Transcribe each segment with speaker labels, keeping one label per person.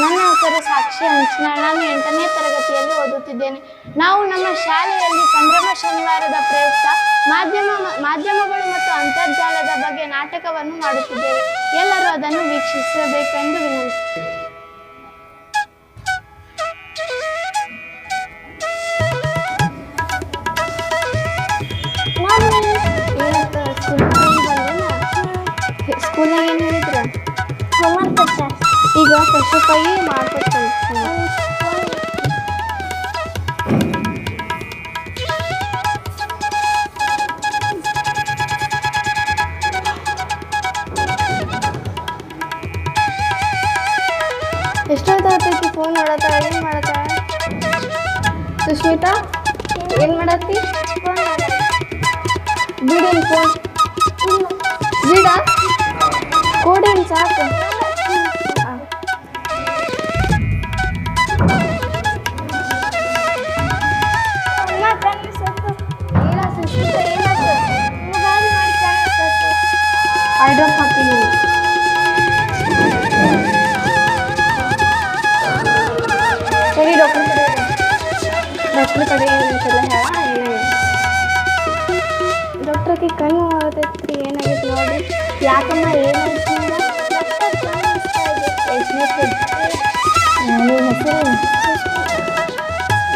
Speaker 1: ನನ್ನ ಹೆಸರು ಸಾಕ್ಷಿ ಹಂಚನಾಳ್ ನಾನು ಎಂಟನೇ ತರಗತಿಯಲ್ಲಿ ಓದುತ್ತಿದ್ದೇನೆ. ನಾವು ನಮ್ಮ ಶಾಲೆಯಲ್ಲಿ ಸಂಭ್ರಮ ಶನಿವಾರದ ಪ್ರಯುಕ್ತ ಮಾಧ್ಯಮ ಮಾಧ್ಯಮಗಳು ಮತ್ತು ಅಂತರ್ಜಾಲದ ಬಗ್ಗೆ ನಾಟಕವನ್ನು ಮಾಡುತ್ತಿದ್ದೇವೆ. ಎಲ್ಲರೂ ಅದನ್ನು ವೀಕ್ಷಿಸಬೇಕೆಂದು ವಿನಂತಿ. ಸ್ಕೂಲ್ ಏನು ಹೇಳಿದ್ರ?
Speaker 2: ಹೋಮ್ವರ್ಕ್
Speaker 1: ಈಗ ಫ್ರೆಶ್ ಅಪ್ ಆಗಿ ಮಾಡ್ಕೊಡ್ತಾರೆ ಎಷ್ಟೊತ್ತಾಗ್ತೈತಿ ಫೋನ್ ಮಾಡತ್ತಾಳ ಏನು ಮಾಡತ್ತಾಳ ಸುಶ್ಮಿತಾ ಏನು ಮಾಡತ್ತಿ
Speaker 2: ಫೋನ್
Speaker 1: ಬಿಡೇನು ಫೋನ್ ಬಿಡ ಕೊಡೇನು ಸಾಕು ಡಾಕ್ಟರ್ ಕಡೆ ಏನಂತೆಲ್ಲ ಡಾಕ್ಟ್ರಕ್ಕೆ ಕಣ್ಣು ಆಗತೈತಿ ಏನಾಗೈತೆ ನೋಡಿ. ಯಾಕಮ್ಮ ಏನಾಯ್ತು?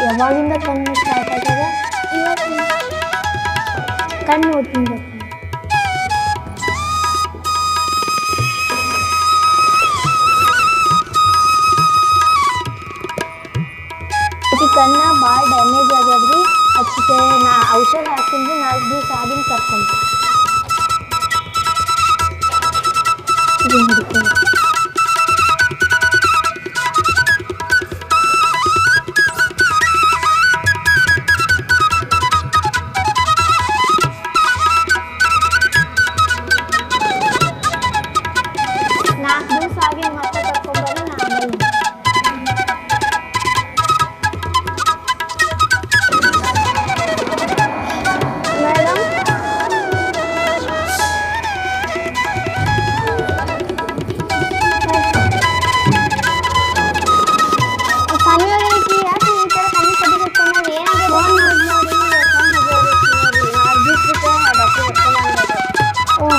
Speaker 1: ಯಾವಾಗಿಂದ ಕಣ್ಣು ಸ್ಟಾರ್ಟ್ ಆಗ್ತದೆ? ಕಣ್ಣು ಓದ್ತೀನಿ ಕಣ್ಣ ಭಾಳ ಡ್ಯಾಮೇಜ್ ಆಗ್ಯದ್ರಿ ಅದಕ್ಕೆ ನಾ ಔಷಧ ಹಾಕ್ತೀನಿ ನಾಲ್ಕು ದಿವಸ ಆದಿನ ಕರ್ಕೊಂತ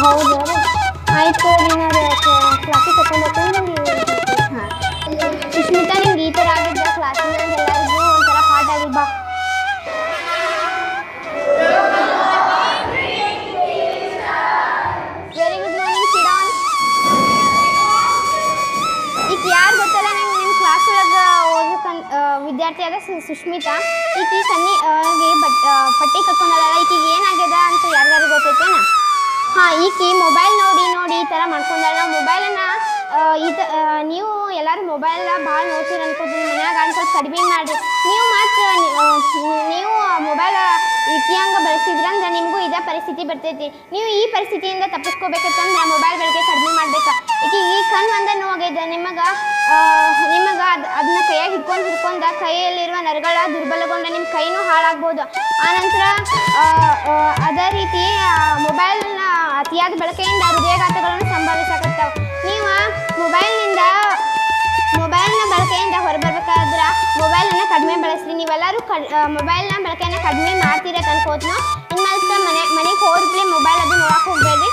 Speaker 1: ಹೌದು ಆಯ್ತು ಕ್ಲಾಸಿ ಕ್ಲಾಸಿಗೆ ಕರ್ಕೊಂಡು ಹೋಗ್ತೀನಿ ನಿಂಗೆ ಈ ಥರ ಆಗಿದ್ದ ಕ್ಲಾಸಿನಾಗ ಎಲ್ಲರಿಗೂ ಒಂಥರ ಪಾಠ ಆಗಿದ್ದು ಬಾ. ವೆರಿ ಗುಡ್ ಸಿಡಾನ್ ಯಾರು ಗೊತ್ತಲ್ಲ ನಿಮ್ಮ ಕ್ಲಾಸ್ ಒಳಗೆ ವಿದ್ಯಾರ್ಥಿ ಅದ ಸು- ಸುಷ್ಮಿತಾ. ಈಕಿ ಸನ್ನಿ ಬಟ್ ಪಟ್ಟಿ ಕಟ್ಕೊಂಡಲ್ಲ ಈಕಿ ಮೊಬೈಲ್ ನೋಡಿ ನೋಡಿ ಈ ಥರ ಮಾಡ್ಕೊಂಡಲ್ಲ ಮೊಬೈಲನ್ನು ಈ ನೀವು ಎಲ್ಲರೂ ಮೊಬೈಲ್ ಭಾಳ ನೋಡ್ತೀರಿ ಅನ್ಕೋತೀನಿ, ಮನ್ಯಾಗ ಅಂತ ಕಡಿಮೆ ಮಾಡಿ ನೀವು ಮತ್ತು ನೀವು ಮೊಬೈಲ್ ಹಂಗೆ ಬಳಸಿದ್ರಂದ್ರೆ ನಿಮಗೂ ಇದೇ ಪರಿಸ್ಥಿತಿ ಬರ್ತೈತಿ. ನೀವು ಈ ಪರಿಸ್ಥಿತಿಯಿಂದ ತಪ್ಪಿಸ್ಕೋಬೇಕಂತಂದ್ರೆ ಮೊಬೈಲ್ ಬಳಕೆ ಕಡಿಮೆ ಮಾಡ್ಬೇಕು. ಈಗ ಈ ಕಣ್ಣು ಒಂದೇ ನೋವಾಗಿದೆ ನಿಮಗೆ ನಿಮಗೆ ಅದು ಅದನ್ನ ಕೈಯಾಗ ಹಿಡ್ಕೊಂಡು ಹಿಡ್ಕೊಂಡ ಕೈಯಲ್ಲಿರುವ ನರಗಳ ದುರ್ಬಲಗೊಂಡ ನಿಮ್ಮ ಕೈನೂ ಹಾಳಾಗ್ಬೋದು. ಆನಂತರ ಅದೇ ರೀತಿ ಮೊಬೈಲ್ನ ಅತಿಯಾದ ಬಳಕೆಯಿಂದ ಹೃದಯಾಘಾತಗಳನ್ನು ಸಂಭವಿಸಕತ್ತಾವ. ನೀವು ಮೊಬೈಲ್ನಿಂದ, ಮೊಬೈಲ್ನ ಬಳಕೆಯಿಂದ ಹೊರಬರ್ಬೇಕಾದ್ರೆ ಮೊಬೈಲನ್ನು ಕಡಿಮೆ ಬಳಸ್ರಿ. ನೀವೆಲ್ಲರೂ ಕಡ್ ಮೊಬೈಲ್ನ ಬಳಕೆಯನ್ನು ಕಡಿಮೆ ಮಾಡ್ತೀರ ಅನ್ಕೋತ್ನೋ ಇನ್ನು ಮನೆ, ಮನೆಗೆ ಹೋದ್ರೆ ಮೊಬೈಲ್ ಅದು ನೋಡಕ್ಕೆ ಹೋಗಬೇಡ್ರಿ.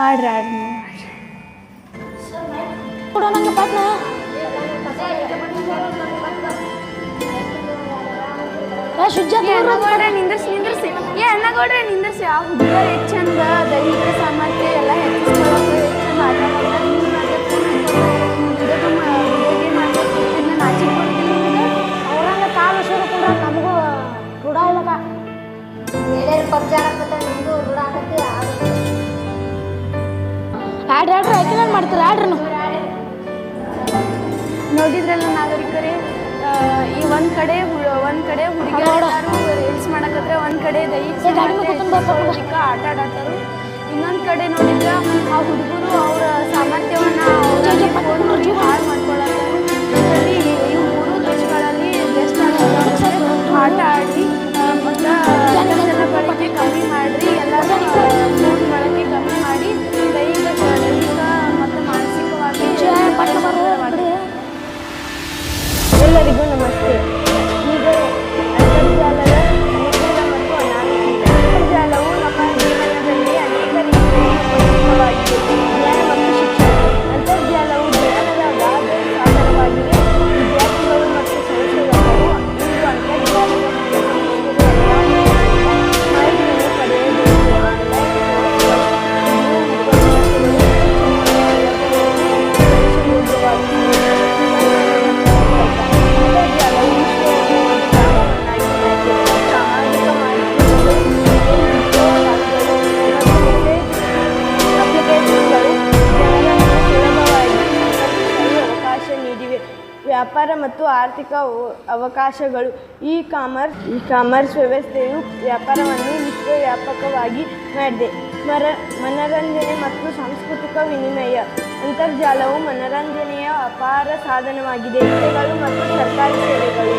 Speaker 2: ಆಡ್ರಿ ಆಡ್ರಿ
Speaker 3: ಕೊಡೋಣ ಪಟ್ನಾ ನಿಂದ್ರಿಸಿ ನಿಂದ್ರಿಸಿ. ಏ ಕೊಡ್ರಿ ನಿಂದ್ರಿಸಿ. ಆ ಹುಡುಗ ಎಷ್ಟು ಚಂದ ದೈಹಿಕ ಸಾಮರ್ಥ್ಯ ಎಲ್ಲ
Speaker 2: ಆಡ್ರಿ ಆಡ್ರಿ ಆಯ್ಕೆ ಮಾಡ್ತಾರೆ? ಆಡ್ರಿ ನೀವು.
Speaker 3: ನೋಡಿದ್ರಲ್ಲ ನಾಗರಿಕರೇ ಈ ಒಂದ್ ಕಡೆ ಒಂದ್ ಕಡೆ ಹುಡುಗಿಯರು ರೀಲ್ಸ್ ಮಾಡಕತ್ರ ಒಂದ್ ಕಡೆ ದೈಹಿಕ ಸಾಮರ್ಥ್ಯ ಆಟ ಆಡತ್ತಾರು. ಇನ್ನೊಂದ್ ಕಡೆ ನೋಡಿದ್ರೆ ಆ ಹುಡುಗರು ಅವರ ಸಾಮರ್ಥ್ಯವನ್ನ ಮತ್ತು
Speaker 4: ಆರ್ಥಿಕ ಅವ- ಅವಕಾಶಗಳು. ಇ ಕಾಮರ್ಸ್ ಇ ಕಾಮರ್ಸ್ ವ್ಯವಸ್ಥೆಯು ವ್ಯಾಪಾರವನ್ನು ವಿಶ್ವವ್ಯಾಪಕವಾಗಿ ಮಾಡಿದೆ. ಮರ, ಮನರಂಜನೆ ಮತ್ತು ಸಾಂಸ್ಕೃತಿಕ ವಿನಿಮಯ. ಅಂತರ್ಜಾಲವು ಮನರಂಜನೆಯ ಅಪಾರ ಸಾಧನವಾಗಿದೆ. ಸೇವೆಗಳು ಮತ್ತು ಸರ್ಕಾರಿ ಸೇವೆಗಳು.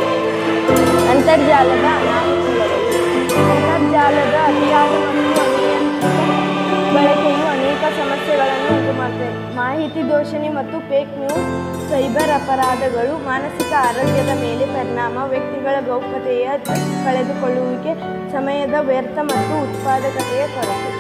Speaker 4: ಅಂತರ್ಜಾಲದ ಅನಾನುಕೂಲಗಳು. ಅಂತರ್ಜಾಲದ ಅತಿಯಾದ ಅನೇಕ ಸಮಸ್ಯೆಗಳನ್ನು ಉಂಟುಮಾಡುತ್ತದೆ ಮಾಹಿತಿ ದೋಷಣೆ ಮತ್ತು ಫೇಕ್ ನ್ಯೂಸ್ ಸೈಬರ್ ಅಪರಾಧಗಳು, ಮಾನಸಿಕ ಆರೋಗ್ಯದ ಮೇಲೆ ಪರಿಣಾಮ, ವ್ಯಕ್ತಿಗಳ ಗೌಪ್ಯತೆಯ ಕಳೆದುಕೊಳ್ಳುವಿಕೆ, ಸಮಯದ ವ್ಯರ್ಥ ಮತ್ತು ಉತ್ಪಾದಕತೆಯ ಕೊರತೆ.